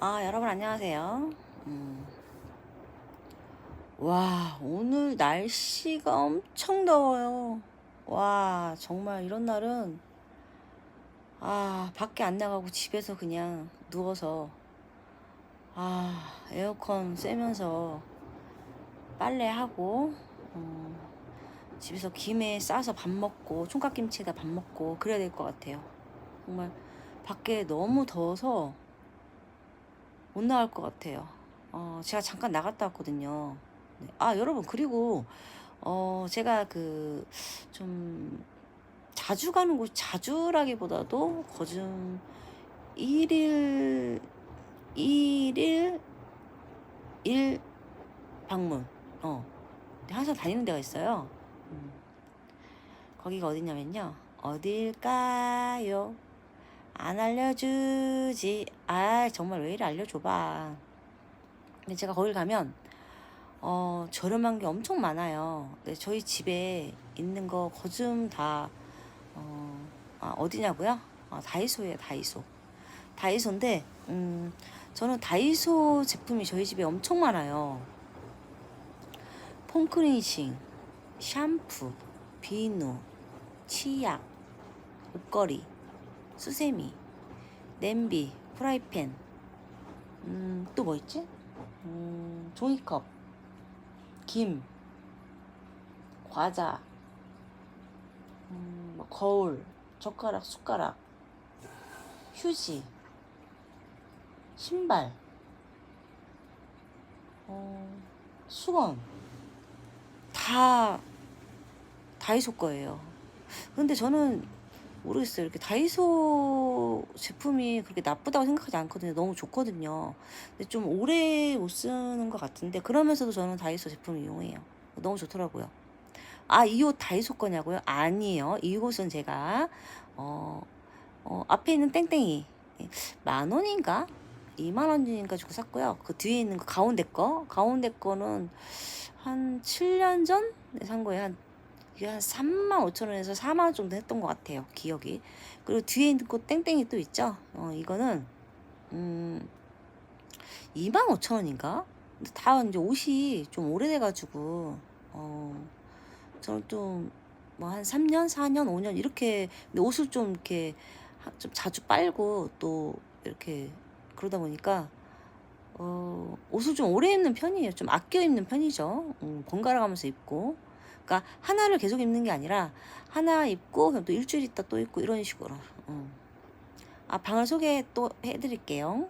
아, 여러분 안녕하세요. 음. 와, 오늘 날씨가 엄청 더워요. 와, 정말 이런 날은 아, 밖에 안 나가고 집에서 그냥 누워서 아, 에어컨 쐬면서 빨래하고 어, 집에서 김에 싸서 밥 먹고 총각김치에다 밥 먹고 그래야 될 것 같아요. 정말 밖에 너무 더워서 못 나갈 것 같아요. 어, 제가 잠깐 나갔다 왔거든요. 네. 아, 여러분, 그리고, 어, 제가 그, 좀, 자주 가는 곳, 자주라기보다도 거좀 일일, 일일, 일 방문. 어. 항상 다니는 데가 있어요. 음. 거기가 어디냐면요. 어딜까요? 안 알려주지. 아, 정말 왜 이래 알려줘봐. 근데 제가 거길 가면, 어, 저렴한 게 엄청 많아요. 근데 저희 집에 있는 거 거좀 다, 어, 아, 어디냐고요? 아, 다이소예요, 다이소. 다이소인데, 음, 저는 다이소 제품이 저희 집에 엄청 많아요. 폼클리닝, 샴푸, 비누, 치약, 옷걸이, 수세미, 냄비, 프라이팬, 음, 또 뭐 있지? 음, 종이컵, 김, 과자, 음, 뭐 거울, 젓가락, 숟가락, 휴지, 신발, 어, 수건, 다 다이소 거예요. 근데 저는 모르겠어요. 이렇게 다이소 제품이 그렇게 나쁘다고 생각하지 않거든요. 너무 좋거든요. 근데 좀 오래 못 쓰는 것 같은데 그러면서도 저는 다이소 제품을 이용해요. 너무 좋더라고요. 아, 이 옷 다이소 거냐고요? 아니에요. 이 옷은 제가 어, 어 앞에 있는 땡땡이 만 원인가? 2만 원인가 주고 샀고요. 그 뒤에 있는 거 가운데 거 가운데 거는 한 7년 전산 거예요. 한 이게 한 3만 5천 원에서 4만 원 정도 했던 것 같아요. 기억이. 그리고 뒤에 있는 거 땡땡이 또 있죠. 어, 이거는 음 2만 5천 원인가? 다 이제 옷이 좀 오래돼가지고 어 저는 좀 뭐 한 3년, 4년, 5년 이렇게 근데 옷을 좀 이렇게 하- 좀 자주 빨고 또 이렇게 그러다 보니까 어, 옷을 좀 오래 입는 편이에요. 좀 아껴 입는 편이죠. 음, 번갈아 가면서 입고. 그러니까 하나를 계속 입는 게 아니라 하나 입고 그럼 또 일주일 있다 또 입고 이런 식으로. 음. 아, 방을 소개 또 해드릴게요.